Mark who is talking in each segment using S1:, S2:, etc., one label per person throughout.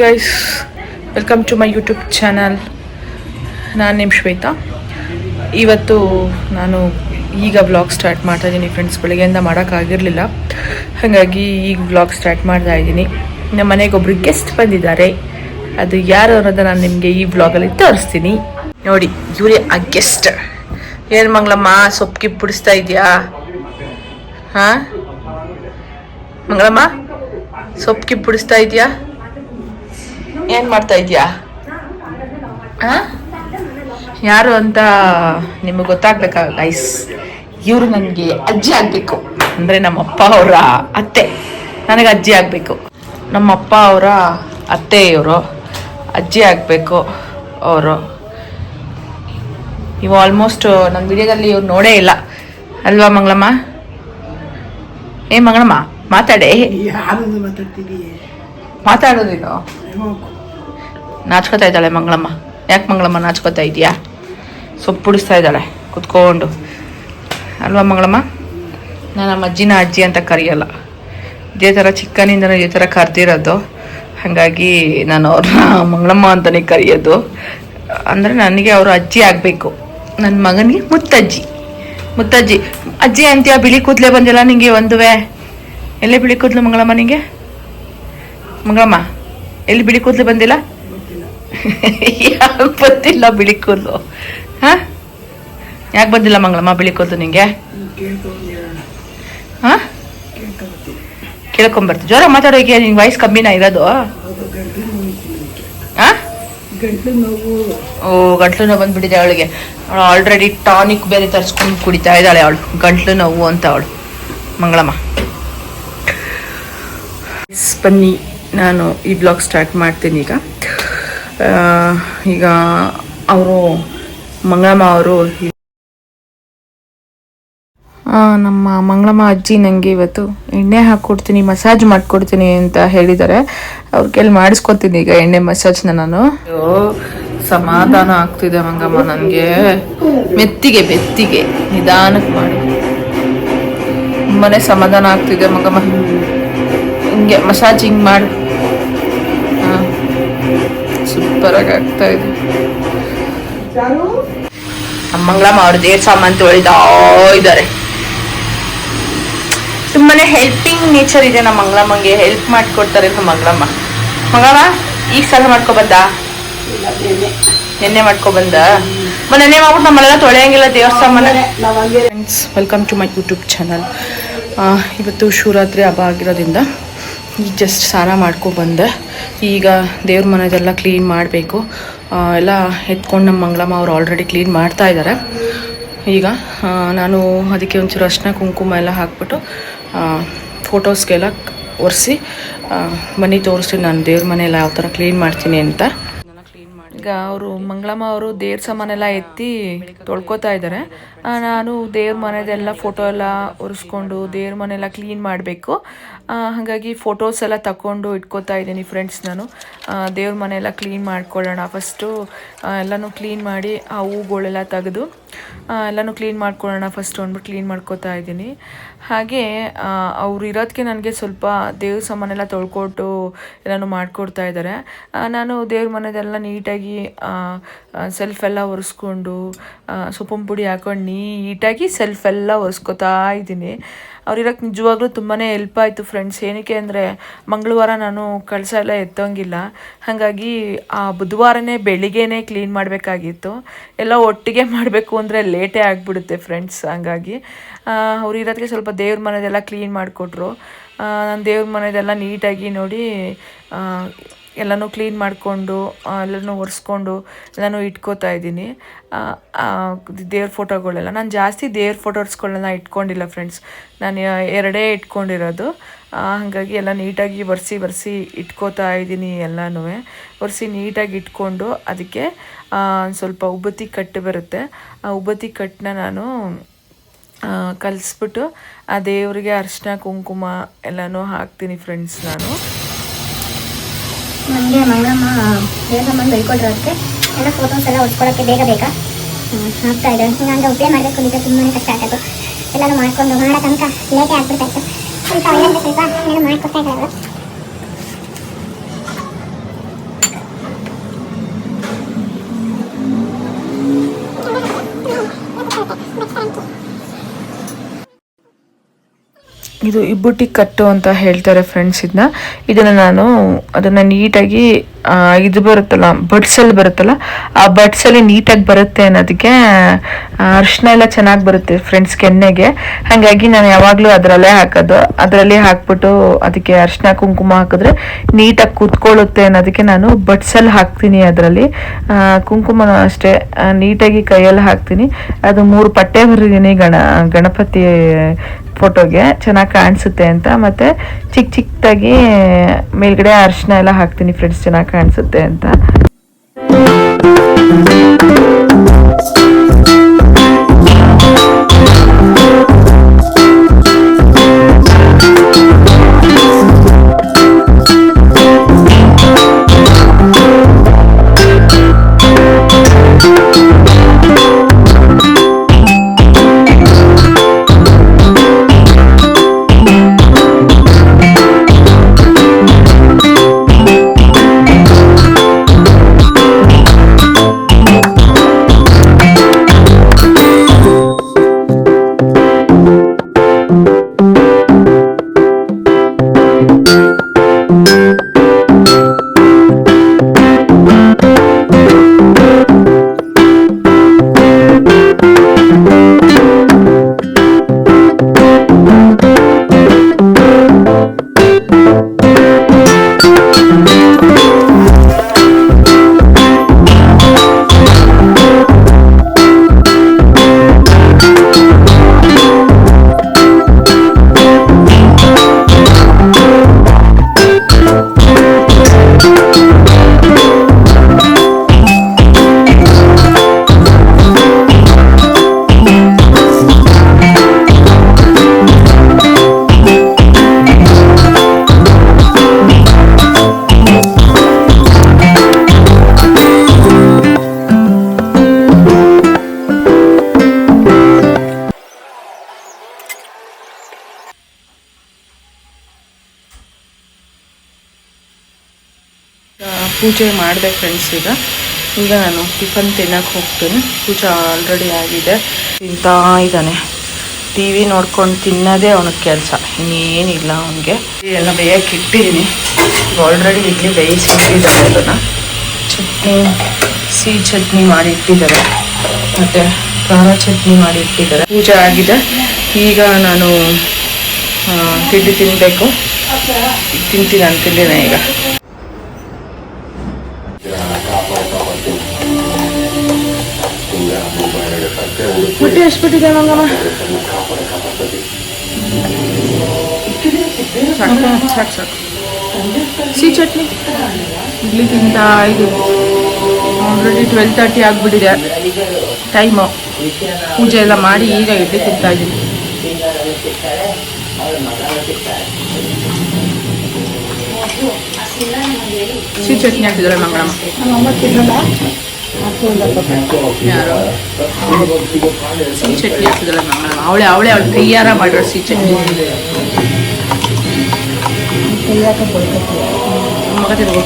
S1: Guys welcome to my YouTube channel ನಾನು ನಿಮ್ಮ ಶ್ವೇತಾ. ಇವತ್ತು ನಾನು ಈಗ ವ್ಲಾಗ್ ಸ್ಟಾರ್ಟ್ ಮಾಡ್ತಾ ಇದ್ದೀನಿ ಫ್ರೆಂಡ್ಸ್ ಬೆಳಗ್ಗೆಯಿಂದ ಮಾಡೋಕ್ಕಾಗಿರಲಿಲ್ಲ ಹಾಗಾಗಿ ಈಗ ವ್ಲಾಗ್ ಸ್ಟಾರ್ಟ್ ಮಾಡ್ತಾ ಇದ್ದೀನಿ ನಮ್ಮ ಮನೆಗೆ ಒಬ್ಬರು ಗೆಸ್ಟ್ ಬಂದಿದ್ದಾರೆ. ಅದು ಯಾರು ಅನ್ನೋದನ್ನ ನಾನು ನಿಮಗೆ ಈ ವ್ಲಾಗಲ್ಲಿ ತೋರಿಸ್ತೀನಿ. ನೋಡಿ, ಇವರೇ ಆ ಗೆಸ್ಟ್ ಏನು ಮಂಗಳಮ್ಮ ಸೊಪ್ಪಿಗೆ ಬಿಡಿಸ್ತಾ ಇದೆಯಾ? ಹಾಂ? ಮಂಗಳಮ್ಮ ಸೊಪ್ಪಿಗೆ ಬಿಡಿಸ್ತಾ ಇದೆಯಾ? ಏನ್ ಮಾಡ್ತಾ ಇದ್ಯಾ? ಯಾರು ಅಂತ ನಿಮಗೆ ಗೊತ್ತಾಗ್ಬೇಕಾ ಗೈಸ್ ಇವರು ನನಗೆ ಅಜ್ಜಿ ಆಗಬೇಕು. ಅಂದರೆ ನಮ್ಮಪ್ಪ ಅವರ ಅತ್ತೆ. ನನಗೆ ಅಜ್ಜಿ ಆಗಬೇಕು. ನಮ್ಮಪ್ಪ ಅವರ ಅತ್ತೆ ಇವರು. ಅಜ್ಜಿ ಆಗಬೇಕು ಅವರು. ಇವು ಆಲ್ಮೋಸ್ಟ್ ನನ್ನ ವಿಡಿಯೋದಲ್ಲಿ ಇವ್ರು ನೋಡೇ ಇಲ್ಲ. ಅಲ್ವಾ ಮಂಗಳಮ್ಮ? ಏ ಮಂಗಳಮ್ಮ, ಮಾತಾಡೇ.
S2: ಯಾರನ್ನು ಮಾತಾಡ್ತಿದೀಯ
S1: ಮಾತಾಡೋದು ನಾಚ್ಕೋತಾ ಇದ್ದಾಳೆ ಮಂಗಳಮ್ಮ. ಯಾಕೆ ಮಂಗಳಮ್ಮ ನಾಚ್ಕೋತಾ ಇದೆಯಾ ಸೊಪ್ಪು ಪುಡಿಸ್ತಾ ಇದ್ದಾಳೆ. ಕುತ್ಕೊಂಡು. ಅಲ್ವಾ ಮಂಗಳಮ್ಮ? ನಾನು ನಮ್ಮ ಅಜ್ಜಿನ ಅಜ್ಜಿ ಅಂತ ಕರೆಯಲ್ಲ. ಇದೇ ಥರ ಚಿಕ್ಕನಿಂದ ಇದೇ ಥರ ಕರೆದಿರೋದು. ಹಾಗಾಗಿ ನಾನು ಅವ್ರನ್ನ ಮಂಗಳಮ್ಮ ಅಂತಲೇ ಕರೆಯೋದು. ಅಂದರೆ ನನಗೆ ಅವರು ಅಜ್ಜಿ ಆಗಬೇಕು. ನನ್ನ ಮಗನಿಗೆ ಮುತ್ತಜ್ಜಿ. ಮುತ್ತಜ್ಜಿ. ಅಜ್ಜಿ ಅಂತೀಯ, ಬಿಳಿ ಕೂದಲೇ ಬಂದಿಲ್ಲ ನಿಂಗೆ ಒಂದುವೆ? ಎಲ್ಲೇ ಬಿಳಿ ಕೂದಲು ಮಂಗಳಮ್ಮ ನಿಂಗೆ? ಮಂಗಳಮ್ಮ, ಎಲ್ಲಿ ಬಿಳಿ ಕೂದಲು ಬಂದಿಲ್ಲ? ಯಾಕೆ ಬಂದಿಲ್ಲ ಬಿಳಿ ಕೂದಲು? ಹಾ? ಯಾಕೆ ಬಂದಿಲ್ಲ ಮಂಗಳಮ್ಮ ಬಿಳಿ ಕೂದಲು ನಿಂಗೆ? ಹಾ? ಕೇಳ್ಕೊಂಬರ್ತಿ ಜ್ವರ ಮಾತಾಡೋಕೆ ನಿಂಗೆ ವಾಯ್ಸ್ ಕಮ್ಮಿನಾ ಇರೋದು. ಓ, ಗಂಟ್ಲು ನೋವು ಬಂದ್ಬಿಟ್ಟಿದೆ ಅವಳಿಗೆ. ಅವಳು ಆಲ್ರೆಡಿ ಟಾನಿಕ್ ಬೇರೆ ತರಿಸ್ಕೊಂಡು ಕುಡಿತಾ ಇದ್ದಾಳೆ ಅವಳು. ಗಂಟ್ಲು ನೋವು ಅಂತ ಅವಳು. ಮಂಗಳಮ್ಮ. ಬನ್ನಿ. ನಾನು ಈ ಬ್ಲಾಗ್ ಸ್ಟಾರ್ಟ್ ಮಾಡ್ತೀನಿ ಈಗ. ಈಗ ಅವರು ಮಂಗಳಮ್ಮ ಅವರು ನಮ್ಮ ಮಂಗಳಮ್ಮ ಅಜ್ಜಿ ನನಗೆ ಇವತ್ತು ಎಣ್ಣೆ ಹಾಕ್ಕೊಡ್ತೀನಿ ಮಸಾಜ್ ಮಾಡ್ಕೊಡ್ತೀನಿ ಅಂತ ಹೇಳಿದ್ದಾರೆ. ಅವ್ರ ಕೈಲಿ ಮಾಡಿಸ್ಕೊತೀನಿ ಈಗ ಎಣ್ಣೆ ಮಸಾಜ್ನ ನಾನು. ಸಮಾಧಾನ ಆಗ್ತಿದೆ ಮಂಗಮ್ಮ ನನಗೆ. ಮೆತ್ತಿಗೆ ಬೆತ್ತಿಗೆ ನಿಧಾನಕ್ಕೆ ಮಾಡಿ. ತುಂಬಾ ಸಮಾಧಾನ ಆಗ್ತಿದೆ ಮಂಗಮ್ಮ. ಹಿಂಗೆ ಮಸಾಜ್ ಹಿಂಗೆ ಮಾಡಿ ಸೂಪರಾಗಿ ಆಗ್ತಾ ಇದೆ. ಮಂಗಳಮ್ಮ ಅವ್ರ ದೇವ್ರ ಸಾಮಾನು ತೊಳಿತಾ ಇದ್ದಾರೆ ತುಂಬಾನೇ ಹೆಲ್ಪಿಂಗ್ ನೇಚರ್ ಇದೆ ನಮ್ಮ ಮಂಗಳಮ್ಮಂಗೆ. ಹೆಲ್ಪ್ ಮಾಡ್ಕೊಡ್ತಾರೆ ನಮ್ಮ ಮಂಗಳಮ್ಮ. ಮಂಗಳಮ್ಮ ಈಗ ಸಲ ಮಾಡ್ಕೊ ಬಂದ? ನೆನ್ನೆ ಮಾಡ್ಕೊ ಬಂದ? ನೆನ್ನೆ ಮಾಡ್ಬಿಟ್ಟು ನಮ್ಮಲ್ಲೆಲ್ಲ ತೊಳೆಯಂಗಿಲ್ಲ
S2: ದೇವಸ್ಥಾನ
S1: friends welcome to my YouTube channel ಇವತ್ತು ಶಿವರಾತ್ರಿ ಹಬ್ಬ ಆಗಿರೋದ್ರಿಂದ ಈಗ ಜಸ್ಟ್ ಸ್ನಾನ ಮಾಡ್ಕೊಬಂದೆ ಈಗ ದೇವ್ರ ಮನೆದೆಲ್ಲ ಕ್ಲೀನ್ ಮಾಡಬೇಕು. ಎಲ್ಲ ಎತ್ಕೊಂಡು ನಮ್ಮ ಮಂಗಳಮ್ಮ ಅವ್ರು ಆಲ್ರೆಡಿ ಕ್ಲೀನ್ ಮಾಡ್ತಾ ಇದ್ದಾರೆ ಈಗ ನಾನು ಅದಕ್ಕೆ ಒಂಚೂರು ಅರ್ಶಿನ, ಕುಂಕುಮ ಎಲ್ಲ ಹಾಕ್ಬಿಟ್ಟು ಫೋಟೋಸ್ಗೆಲ್ಲ ಒರೆಸಿ ಮನೆ ತೋರಿಸ್ತೀನಿ ನಾನು ದೇವ್ರ ಮನೆ ಯಾವ ಥರ ಕ್ಲೀನ್ ಮಾಡ್ತೀನಿ ಅಂತ. ಈಗ ಅವರು ಮಂಗಳಮ್ಮ ಅವರು ದೇವ್ರ ಸಾಮಾನೆಲ್ಲ ಎತ್ತಿ ತೊಳ್ಕೊತಾ ಇದ್ದಾರೆ. ನಾನು ದೇವ್ರ ಮನೆದೆಲ್ಲ ಫೋಟೋ ಎಲ್ಲ ಒರೆಸ್ಕೊಂಡು ದೇವ್ರ ಮನೆಲ್ಲ ಕ್ಲೀನ್ ಮಾಡಬೇಕು. ಹಾಗಾಗಿ ಫೋಟೋಸ್ ಎಲ್ಲ ತಗೊಂಡು ಇಟ್ಕೋತಾ ಇದ್ದೀನಿ ಫ್ರೆಂಡ್ಸ್ ನಾನು. ದೇವ್ರ ಮನೆಯೆಲ್ಲ ಕ್ಲೀನ್ ಮಾಡ್ಕೊಳ್ಳೋಣ ಫಸ್ಟು ಎಲ್ಲನೂ ಕ್ಲೀನ್ ಮಾಡಿ ಆ ಹೂಗಳೆಲ್ಲ ತೆಗೆದು ಎಲ್ಲನೂ ಕ್ಲೀನ್ ಮಾಡ್ಕೊಳ್ಳೋಣ ಫಸ್ಟ್ ಅಂದ್ಬಿಟ್ಟು ಕ್ಲೀನ್ ಮಾಡ್ಕೊತಾ ಇದ್ದೀನಿ. ಹಾಗೆ ಅವ್ರು ಇರೋದಕ್ಕೆ ನನಗೆ ಸ್ವಲ್ಪ ದೇವ್ರ ಸಾಮಾನೆಲ್ಲ ತೊಳ್ಕೊಟ್ಟು ಎಲ್ಲನೂ ಮಾಡಿಕೊಡ್ತಾ ಇದ್ದಾರೆ ನಾನು ದೇವ್ರ ಮನೆದೆಲ್ಲ ನೀಟಾಗಿ ಸೆಲ್ಫ್ ಎಲ್ಲ ಒರೆಸ್ಕೊಂಡು ಸೊಪ್ಪಿನ ಪುಡಿ ಹಾಕೊಂಡು ನೀಟಾಗಿ ಸೆಲ್ಫ್ ಎಲ್ಲ ಒರೆಸ್ಕೊತಾ ಇದ್ದೀನಿ. ಅವ್ರಿರೋಕ್ಕೆ ನಿಜವಾಗ್ಲೂ ತುಂಬಾ ಹೆಲ್ಪ್ ಆಯಿತು ಫ್ರೆಂಡ್ಸ್ ಏನಕ್ಕೆ ಅಂದರೆ, ಮಂಗಳವಾರ ನಾನು ಕಳಸ ಎಲ್ಲ ಎತ್ತೋಂಗಿಲ್ಲ. ಹಾಗಾಗಿ ಆ ಬುಧವಾರನೇ ಬೆಳಿಗ್ಗೆನೇ ಕ್ಲೀನ್ ಮಾಡಬೇಕಾಗಿತ್ತು. ಎಲ್ಲ ಒಟ್ಟಿಗೆ ಮಾಡಬೇಕು ಅಂದರೆ ಲೇಟೇ ಆಗಿಬಿಡುತ್ತೆ ಫ್ರೆಂಡ್ಸ್ ಹಾಗಾಗಿ ಅವ್ರು ಇರೋದಕ್ಕೆ ಸ್ವಲ್ಪ ದೇವ್ರ ಮನೆದೆಲ್ಲ ಕ್ಲೀನ್ ಮಾಡಿಕೊಟ್ರು. ನಾನು ದೇವ್ರ ಮನೆದೆಲ್ಲ ನೀಟಾಗಿ ನೋಡಿ ಎಲ್ಲನೂ ಕ್ಲೀನ್ ಮಾಡಿಕೊಂಡು ಎಲ್ಲನೂ ಒರೆಸ್ಕೊಂಡು, ಎಲ್ಲನೂ ಇಟ್ಕೋತಾ ಇದ್ದೀನಿ. ದೇವ್ರ ಫೋಟೋಗಳೆಲ್ಲ. ನಾನು ಜಾಸ್ತಿ ದೇವ್ರ ಫೋಟೋಸ್ಗಳನ್ನ ಇಟ್ಕೊಂಡಿಲ್ಲ ಫ್ರೆಂಡ್ಸ್. ನಾನು ಎರಡೇ ಇಟ್ಕೊಂಡಿರೋದು. ಹಾಗಾಗಿ ಎಲ್ಲ ನೀಟಾಗಿ ಒರೆಸಿ ಒರೆಸಿ ಇಟ್ಕೋತಾ ಇದ್ದೀನಿ ಎಲ್ಲನೂ. ಒರೆಸಿ ನೀಟಾಗಿ ಇಟ್ಕೊಂಡು ಅದಕ್ಕೆ ಸ್ವಲ್ಪ ಉಬ್ಬತ್ತಿ ಕಟ್ಟು ಬರುತ್ತೆ. ಆ ಉಬ್ಬತ್ತಿ ಕಟ್ಟನ್ನ ನಾನು ಕಲಿಸ್ಬಿಟ್ಟು ಆ ದೇವರಿಗೆ ಅರಿಶಿನ, ಕುಂಕುಮ ಎಲ್ಲನೂ ಹಾಕ್ತೀನಿ ಫ್ರೆಂಡ್ಸ್ ನಾನು.
S3: ನಮಗೆ ಮಂಗಳಮ್ಮ ಬೇಗ ಬಂದು ಬೈಕೊಟ್ರೋದಕ್ಕೆ ಎಲ್ಲ ಫೋಟೋಸ್ ಎಲ್ಲ ಹೊಡ್ಕೊಳಕ್ಕೆ ಬೇಗ ಬೇಗ ಹಾಕ್ತಾ ಆಗ್ತಾ ಇದೆ. ಹಿಂಗಂಗೆ ಉಪಯೋಗ ಮಾಡಬೇಕು ಅಂತ ತುಂಬಾ ಕಷ್ಟ ಆಗೋದು ಎಲ್ಲರೂ ಮಾಡ್ಕೊಂಡು ಮಾಡೋ ತನಕ. ಲೇಟೇ ಆಗ್ಬಿಡ್ತಾ ಇತ್ತು. ಸ್ವಲ್ಪ ಸ್ವಲ್ಪ ಮಾಡ್ಕೊಡ್ತಾ ಇದ್ದಾರೆ?
S4: ಇದು ಇಬ್ಬುಟ್ಟಿ ಕಟ್ಟು ಅಂತ ಹೇಳ್ತಾರೆ ಫ್ರೆಂಡ್ಸ್ ಇದನ್ನ ಇದನ್ನ ನಾನು ಅದನ್ನ ನೀಟಾಗಿ ಇದು ಬರುತ್ತಲ್ಲ ಬಡ್ಸಲ್ಲಿ ಬರುತ್ತಲ್ಲ, ಆ ಬಡ್ಸಲ್ಲಿ ನೀಟಾಗಿ ಬರುತ್ತೆ ಅನ್ನೋದಕ್ಕೆ ಅರಿಶಿನ ಎಲ್ಲ ಚೆನ್ನಾಗಿ ಬರುತ್ತೆ ಫ್ರೆಂಡ್ಸ್ ಕೆನ್ನೆಗೆ. ಹಾಗಾಗಿ ನಾನು ಯಾವಾಗಲೂ ಅದರಲ್ಲೇ ಹಾಕೋದು. ಅದರಲ್ಲಿ ಹಾಕ್ಬಿಟ್ಟು ಅದಕ್ಕೆ ಅರಿಶಿನ ಕುಂಕುಮ ಹಾಕಿದ್ರೆ ನೀಟಾಗಿ ಕೂತ್ಕೊಳ್ಳುತ್ತೆ ಅನ್ನೋದಕ್ಕೆ ನಾನು ಬಡ್ಸಲ್ಲಿ ಹಾಕ್ತೀನಿ ಅದರಲ್ಲಿ. ಕುಂಕುಮ ಅಷ್ಟೇ ನೀಟಾಗಿ ಕೈಯಲ್ಲಿ ಹಾಕ್ತೀನಿ. ಅದು ಮೂರು ಪಟ್ಟೆ ಬರಿದ್ದೀನಿ ಗಣ, ಗಣಪತಿ ಫೋಟೋಗೆ. ಚೆನ್ನಾಗಿ ಕಾಣಿಸುತ್ತೆ ಅಂತ. ಮತ್ತೆ ಚಿಕ್ಕ ಚಿಕ್ಕದಾಗಿ ಮೇಲ್ಗಡೆ ಅರಿಶಿನ ಎಲ್ಲ ಹಾಕ್ತೀನಿ ಫ್ರೆಂಡ್ಸ್ ಚೆನ್ನಾಗಿ. ಕಾಣಿಸುತ್ತೆ ಅಂತ. ಪೂಜೆ ಮಾಡಿದೆ ಫ್ರೆಂಡ್ಸ್ ಈಗ. ಈಗ ನಾನು ಟಿಫನ್ ತಿನ್ನಕ್ಕೆ ಹೋಗ್ತೀನಿ. ಪೂಜೆ ಆಲ್ರೆಡಿ ಆಗಿದೆ. ತಿಂತಾ ಇದ್ದಾನೆ. ಟಿ ವಿ ನೋಡ್ಕೊಂಡು ತಿನ್ನೋದೇ ಅವನ ಕೆಲಸ. ಇನ್ನೇನಿಲ್ಲ ಅವನಿಗೆ. ಎಲ್ಲ ಬೇಯಕ್ಕೆ ಇಟ್ಟಿದ್ದೀನಿ. ಆಲ್ರೆಡಿ ಇಡ್ಲಿ ಬೇಯಿಸಿ ಇಟ್ಟಿದ್ದಾರೆ ಅದನ್ನು. ಚಟ್ನಿ, ಸಿಹಿ ಚಟ್ನಿ ಮಾಡಿ ಇಟ್ಟಿದ್ದಾರೆ. ಮತ್ತು ಖಾರ ಚಟ್ನಿ ಮಾಡಿ ಇಟ್ಟಿದ್ದಾರೆ. ಪೂಜೆ ಆಗಿದೆ. ಈಗ ನಾನು ತಿಂಡಿ ತಿನ್ನಬೇಕು ತಿಂತೀನಿ ಅಂತಿದ್ದೇನೆ ಈಗ. ಹೊಟ್ಟೆ ಎಷ್ಟು ಬಿಟ್ಟಿದೆ ಮಂಗಮ್ಮ ಸಾಕು ಸಿಹಿ ಚಟ್ನಿ ಇಡ್ಲಿ ತಿಂತಾ ಇದು ಆಲ್ರೆಡಿ ಟ್ವೆಲ್ ತರ್ಟಿ ಆಗಿಬಿಟ್ಟಿದೆ ಟೈಮು ಪೂಜೆ ಎಲ್ಲ ಮಾಡಿ ಈಗ ಇಡ್ಲಿ ತಿಂತಾ ಇದ್ದೀನಿ ಸಿ ಚಟ್ನಿ ಹಾಕಿದ್ದಾರೆ ಮಂಗಳಮ್ಮ. ಯಾರು ಸಿಹಿ ಚಟ್ನಿ ಹಾಕಿದಲ್ಲ ನಮ್ಮ ಅವಳೆ ಅವಳೆ ಅವಳು ಕೈಯಾರ ಮಾಡೋಳು ಸಿಹಿ ಚಟ್ನಿ. ಮಗ ತಿರ್ಗೋ.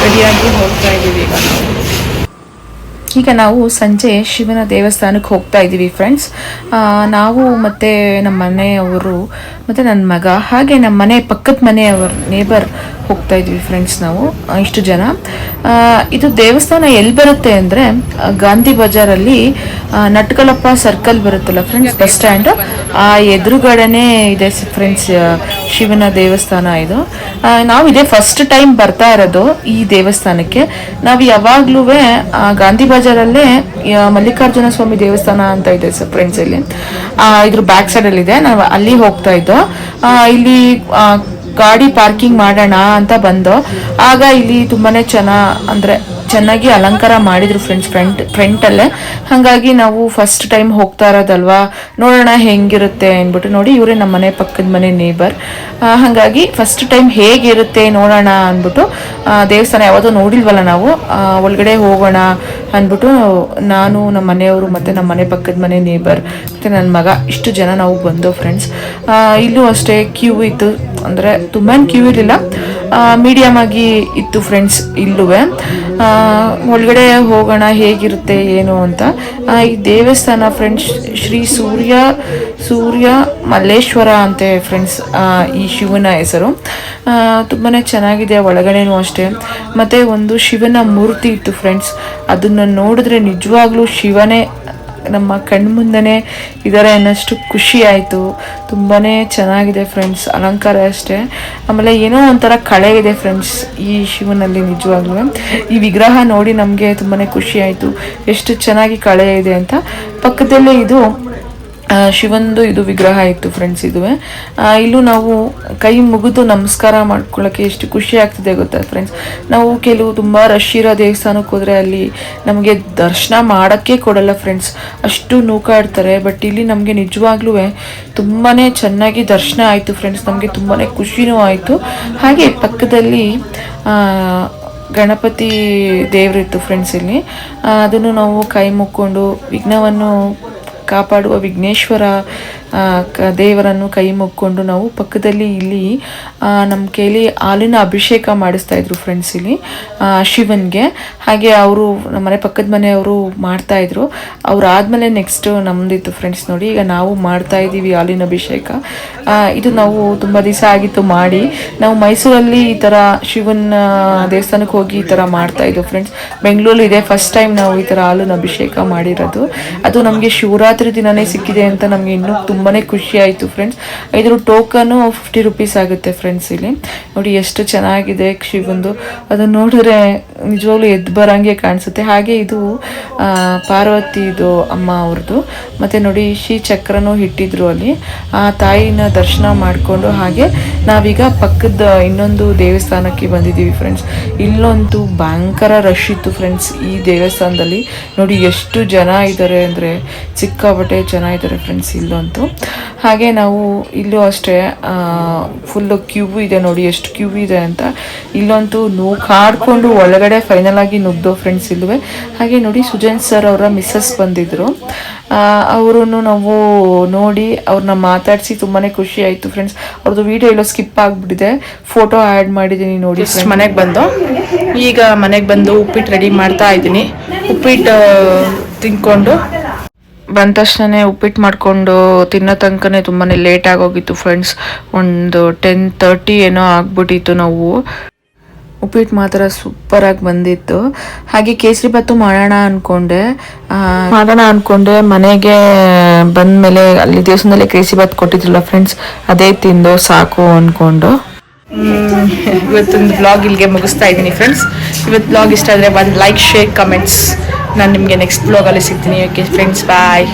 S4: ರೆಡಿಯಾಗಿ ಹೋಗ್ತಾ ಇದ್ದೀವಿ ಈಗ ನಾವು ಈಗ ನಾವು ಸಂಜೆ ಶಿವನ ದೇವಸ್ಥಾನಕ್ಕೆ ಹೋಗ್ತಾ ಇದ್ದೀವಿ ಫ್ರೆಂಡ್ಸ್ ನಾವು ಮತ್ತು ನಮ್ಮ ಮನೆಯವರು ಮತ್ತು ನನ್ನ ಮಗ ಹಾಗೆ ನಮ್ಮ ಮನೆ ಪಕ್ಕದ ಮನೆಯವ್ರ ನೇಬರ್ ಹೋಗ್ತಾ ಇದ್ವಿ ಫ್ರೆಂಡ್ಸ್ ನಾವು ಇಷ್ಟು ಜನ. ಇದು ದೇವಸ್ಥಾನ ಎಲ್ಲಿ ಬರುತ್ತೆ ಅಂದರೆ ಗಾಂಧಿ ಬಜಾರಲ್ಲಿ ನಟ್ಕಲಪ್ಪ ಸರ್ಕಲ್ ಬರುತ್ತಲ್ಲ ಫ್ರೆಂಡ್ಸ್ ಬಸ್ ಸ್ಟ್ಯಾಂಡ್ ಆ ಎದುರುಗಡೆನೇ ಇದೆ ಫ್ರೆಂಡ್ಸ್ ಶಿವನ ದೇವಸ್ಥಾನ ಇದು. ನಾವು ಇದೇ ಫಸ್ಟ್ ಟೈಮ್ ಬರ್ತಾ ಇರೋದು ಈ ದೇವಸ್ಥಾನಕ್ಕೆ. ನಾವು ಯಾವಾಗ್ಲೂ ಗಾಂಧಿ ಬಜಾರಲ್ಲೇ ಮಲ್ಲಿಕಾರ್ಜುನ ಸ್ವಾಮಿ ದೇವಸ್ಥಾನ ಅಂತ ಇದೆ ಫ್ರೆಂಡ್ಸ್ ಇಲ್ಲಿ ಇದ್ರ ಬ್ಯಾಕ್ ಸೈಡ್ ಅಲ್ಲಿ ಇದೆ. ನಾವು ಅಲ್ಲಿ ಹೋಗ್ತಾ ಇದ್ದೋ. ಇಲ್ಲಿ ಗಾಡಿ ಪಾರ್ಕಿಂಗ್ ಮಾಡೋಣ ಅಂತ ಬಂದು. ಆಗ ಇಲ್ಲಿ ತುಂಬಾನೇ ಚೆನ್ನ ಅಂದ್ರೆ ಚೆನ್ನಾಗಿ ಅಲಂಕಾರ ಮಾಡಿದ್ರು ಫ್ರೆಂಡ್ಸ್ ಫ್ರಂಟ್ ಫ್ರಂಟಲ್ಲೇ ಹಾಗಾಗಿ ನಾವು ಫಸ್ಟ್ ಟೈಮ್ ಹೋಗ್ತಾ ಇರೋದಲ್ವಾ? ನೋಡೋಣ ಹೆಂಗಿರುತ್ತೆ ಅಂದ್ಬಿಟ್ಟು ನೋಡಿ, ಇವರೇ ನಮ್ಮ ಮನೆ ಪಕ್ಕದ ಮನೆ ನೇಬರ್ ಹಾಗಾಗಿ ಫಸ್ಟ್ ಟೈಮ್ ಹೇಗಿರುತ್ತೆ ನೋಡೋಣ ಅಂದ್ಬಿಟ್ಟು ದೇವಸ್ಥಾನ ಯಾವುದು ನೋಡಿಲ್ವಲ್ಲ ನಾವು ಒಳಗಡೆ ಹೋಗೋಣ ಅಂದ್ಬಿಟ್ಟು ನಾನು, ನಮ್ಮ ಮನೆಯವರು ಮತ್ತು ನಮ್ಮ ಮನೆ ಪಕ್ಕದ ಮನೆ ನೇಬರ್ ಮತ್ತು ನನ್ನ ಮಗ, ಇಷ್ಟು ಜನ ನಾವು ಬಂದು ಫ್ರೆಂಡ್ಸ್ ಇಲ್ಲೂ ಅಷ್ಟೇ ಕ್ಯೂ ಇತ್ತು. ಅಂದರೆ ತುಂಬಾ ಕ್ಯೂ ಇರಲಿಲ್ಲ. ಮೀಡಿಯಮ್ ಆಗಿ ಇತ್ತು ಫ್ರೆಂಡ್ಸ್ ಇಲ್ಲುವೆ. ಒಳಗಡೆ ಹೋಗೋಣ, ಹೇಗಿರುತ್ತೆ, ಏನು ಅಂತ. ಈ ದೇವಸ್ಥಾನ ಫ್ರೆಂಡ್ಸ್ ಶ್ರೀ ಸೂರ್ಯ ಸೂರ್ಯ ಮಲ್ಲೇಶ್ವರ ಅಂತೆ ಫ್ರೆಂಡ್ಸ್ ಈ ಶಿವನ ಹೆಸರು. ತುಂಬಾ ಚೆನ್ನಾಗಿದೆ, ಒಳಗಡೆನೂ ಅಷ್ಟೇ. ಮತ್ತು ಒಂದು ಶಿವನ ಮೂರ್ತಿ ಇತ್ತು ಫ್ರೆಂಡ್ಸ್ ಅದನ್ನು ನೋಡಿದ್ರೆ ನಿಜವಾಗ್ಲೂ ಶಿವನೇ ನಮ್ಮ ಕಣ್ಮುಂದೆನೇ ಇದ್ದಾರೆ ಅನ್ನೋಷ್ಟು ಖುಷಿ ಆಯಿತು ತುಂಬಾ ಚೆನ್ನಾಗಿದೆ ಫ್ರೆಂಡ್ಸ್ ಅಲಂಕಾರ ಅಷ್ಟೇ. ಆಮೇಲೆ ಏನೋ ಒಂಥರ ಕಳೆ ಇದೆ ಫ್ರೆಂಡ್ಸ್ ಈ ಶಿವನಲ್ಲಿ ನಿಜವಾಗ್ಲೂ. ಈ ವಿಗ್ರಹ ನೋಡಿ ನಮಗೆ ತುಂಬಾ ಖುಷಿ ಆಯಿತು ಎಷ್ಟು ಚೆನ್ನಾಗಿ ಕಳೆ ಇದೆ ಅಂತ. ಪಕ್ಕದಲ್ಲೇ ಇದು ಶಿವಂದು ಇದು ವಿಗ್ರಹ ಇತ್ತು ಫ್ರೆಂಡ್ಸ್ ಇದುವೆ. ಇಲ್ಲೂ ನಾವು ಕೈ ಮುಗಿದು ನಮಸ್ಕಾರ ಮಾಡ್ಕೊಳ್ಳೋಕೆ ಎಷ್ಟು ಖುಷಿ ಆಗ್ತಿದೆ ಗೊತ್ತಾ ಫ್ರೆಂಡ್ಸ್ ನಾವು ಕೆಲವು ತುಂಬ ರಶ್ ಇರೋ ದೇವಸ್ಥಾನಕ್ಕೆ ಹೋದರೆ ಅಲ್ಲಿ ನಮಗೆ ದರ್ಶನ ಮಾಡೋಕ್ಕೆ ಕೊಡಲ್ಲ ಫ್ರೆಂಡ್ಸ್ ಅಷ್ಟು ನೂಕಾಡ್ತಾರೆ ಬಟ್ ಇಲ್ಲಿ ನಮಗೆ ನಿಜವಾಗ್ಲೂ ತುಂಬಾ ಚೆನ್ನಾಗಿ ದರ್ಶನ ಆಯಿತು ಫ್ರೆಂಡ್ಸ್ ನಮಗೆ ತುಂಬಾ ಖುಷಿನೂ ಆಯಿತು. ಹಾಗೆ ಪಕ್ಕದಲ್ಲಿ ಗಣಪತಿ ದೇವರಿತ್ತು ಫ್ರೆಂಡ್ಸ್ ಇಲ್ಲಿ. ಅದನ್ನು ನಾವು ಕೈ ಮುಕ್ಕೊಂಡು ವಿಘ್ನವನ್ನು ಕಾಪಾಡುವ ವಿಘ್ನೇಶ್ವರ ಕ- ದೇವರನ್ನು ಕೈ ಮುಕ್ಕೊಂಡು ನಾವು ಪಕ್ಕದಲ್ಲಿ ಇಲ್ಲಿ ನಮ್ಮ ಕೈಲಿ ಹಾಲಿನ ಅಭಿಷೇಕ ಮಾಡಿಸ್ತಾ ಇದ್ರು ಫ್ರೆಂಡ್ಸ್ ಇಲ್ಲಿ ಶಿವನ್ಗೆ. ಹಾಗೆ ಅವರು ನಮ್ಮ ಮನೆ ಪಕ್ಕದ ಮನೆಯವರು ಮಾಡ್ತಾ ಇದ್ರು. ಅವ್ರು ಆದ್ಮೇಲೆ ನೆಕ್ಸ್ಟ್ ನಮ್ದಿತ್ತು ಫ್ರೆಂಡ್ಸ್ ನೋಡಿ, ಈಗ ನಾವು ಮಾಡ್ತಾ ಇದ್ದೀವಿ ಹಾಲಿನ ಅಭಿಷೇಕ. ಇದು ನಾವು ತುಂಬ ದಿವಸ ಆಗಿತ್ತು ಮಾಡಿ, ನಾವು ಮೈಸೂರಲ್ಲಿ ಈ ಥರ ಶಿವನ ದೇವಸ್ಥಾನಕ್ಕೆ ಹೋಗಿ ಈ ಥರ ಮಾಡ್ತಾ ಇದ್ವು ಫ್ರೆಂಡ್ಸ್ ಬೆಂಗಳೂರಲ್ಲಿ ಇದೆ ಫಸ್ಟ್ ಟೈಮ್ ನಾವು ಈ ಥರ ಹಾಲಿನ ಅಭಿಷೇಕ ಮಾಡಿರೋದು. ಅದು ನಮಗೆ ಶಿವರಾತ್ರಿ ದಿನನೇ ಸಿಕ್ಕಿದೆ ಅಂತ ನಮಗೆ ಇನ್ನೂ ತುಂಬಾ ಖುಷಿ ಆಯಿತು ಫ್ರೆಂಡ್ಸ್ ಇದ್ರ ಟೋಕನು ಫಿಫ್ಟಿ ರುಪೀಸ್ ಆಗುತ್ತೆ ಫ್ರೆಂಡ್ಸ್ ಇಲ್ಲಿ. ನೋಡಿ ಎಷ್ಟು ಚೆನ್ನಾಗಿದೆ ಶಿವಂದು ಅದನ್ನು ನೋಡಿದ್ರೆ ನಿಜವಾಗ್ಲೂ ಎದ್ದು ಬರಂಗೆ ಕಾಣಿಸುತ್ತೆ. ಹಾಗೆ ಇದು ಪಾರ್ವತಿದು ಅಮ್ಮ ಅವ್ರದ್ದು ಮತ್ತು ನೋಡಿ ಶ್ರೀ ಚಕ್ರನೂ ಇಟ್ಟಿದ್ರು ಅಲ್ಲಿ. ಆ ತಾಯಿನ ದರ್ಶನ ಮಾಡಿಕೊಂಡು ಹಾಗೆ ನಾವೀಗ ಪಕ್ಕದ ಇನ್ನೊಂದು ದೇವಸ್ಥಾನಕ್ಕೆ ಬಂದಿದ್ದೀವಿ ಫ್ರೆಂಡ್ಸ್ ಇಲ್ಲಂತೂ ಭಯಂಕರ ರಶ್ ಇತ್ತು ಫ್ರೆಂಡ್ಸ್ ಈ ದೇವಸ್ಥಾನದಲ್ಲಿ. ನೋಡಿ ಎಷ್ಟು ಜನ ಇದ್ದಾರೆ ಅಂದರೆ ಸಿಕ್ಕಾಪಟ್ಟೆ ಜನ ಇದ್ದಾರೆ ಫ್ರೆಂಡ್ಸ್ ಇಲ್ಲಂತೂ ಹಾಗೆ ನಾವು ಇಲ್ಲೂ ಅಷ್ಟೇ ಫುಲ್ಲು ಕ್ಯೂ ಇದೆ ನೋಡಿ ಎಷ್ಟು ಕ್ಯೂ ಇದೆ ಅಂತ. ಇಲ್ಲಂತೂ ಕಾಡ್ಕೊಂಡು ಒಳಗಡೆ ಫೈನಲ್ ಆಗಿ ನುಗ್ದು ಫ್ರೆಂಡ್ಸ್ ಇಲ್ಲುವೆ ಹಾಗೆ ನೋಡಿ ಸುಜನ್ ಸರ್ ಅವರ ಮಿಸ್ಸಸ್ ಬಂದಿದ್ರು. ಅವರನ್ನು ನಾವು ನೋಡಿ ಅವ್ರನ್ನ ಮಾತಾಡಿಸಿ ತುಂಬಾ ಖುಷಿ ಆಯಿತು ಫ್ರೆಂಡ್ಸ್ ಅವ್ರದ್ದು ವಿಡಿಯೋ ಎಲ್ಲೋ ಸ್ಕಿಪ್ ಆಗಿಬಿಟ್ಟಿದೆ. ಫೋಟೋ ಆ್ಯಡ್ ಮಾಡಿದ್ದೀನಿ ನೋಡಿ ಮನೆಗೆ ಬಂದು ಈಗ ಮನೆಗೆ ಬಂದು ಉಪ್ಪಿಟ್ಟು ರೆಡಿ ಮಾಡ್ತಾ ಇದ್ದೀನಿ. ಉಪ್ಪಿಟ್ಟು ತಿನ್ಕೊಂಡು ಬಂದ ತಕ್ಷಣನೇ ಉಪ್ಪಿಟ್ಟು ಮಾಡಿಕೊಂಡು ತಿನ್ನೋ ತನಕನೇ ತುಂಬಾ ಲೇಟ್ ಆಗೋಗಿತ್ತು ಫ್ರೆಂಡ್ಸ್ ಒಂದು ಟೆನ್ ತರ್ಟಿ ಏನೋ ಆಗ್ಬಿಟ್ಟಿತ್ತು ನಾವು. ಉಪ್ಪಿಟ್ಟು ಮಾತ್ರ ಸೂಪರಾಗಿ ಆಗಿ ಬಂದಿತ್ತು. ಹಾಗೆ ಕೇಸರಿ ಭಾತು ಮಾಡೋಣ ಅಂದ್ಕೊಂಡೆ ಆ, ಮಾಡೋಣ ಅಂದ್ಕೊಂಡೆ ಮನೆಗೆ ಬಂದ್ಮೇಲೆ ಅಲ್ಲಿ ದೇವಸ್ಥಾನದಲ್ಲಿ ಕೇಸರಿ ಭಾತ್ ಕೊಟ್ಟಿದ್ರಲ್ಲ ಫ್ರೆಂಡ್ಸ್ ಅದೇ ತಿಂದು ಸಾಕು ಅಂದ್ಕೊಂಡು ಇವತ್ತೊಂದು ಬ್ಲಾಗ್ ಇಲ್ಲಿಗೆ ಮುಗಿಸ್ತಾ ಇದ್ದೀನಿ ಫ್ರೆಂಡ್ಸ್ ಇವತ್ತು ಬ್ಲಾಗ್ ಇಷ್ಟ ಆದರೆ ಒಂದು ಲೈಕ್ ಶೇರ್ ಕಮೆಂಟ್ಸ್ ನಾನು ನಿಮಗೆ ನೆಕ್ಸ್ಟ್ ಬ್ಲಾಗಲ್ಲಿ ಸಿಗ್ತೀನಿ. Okay friends bye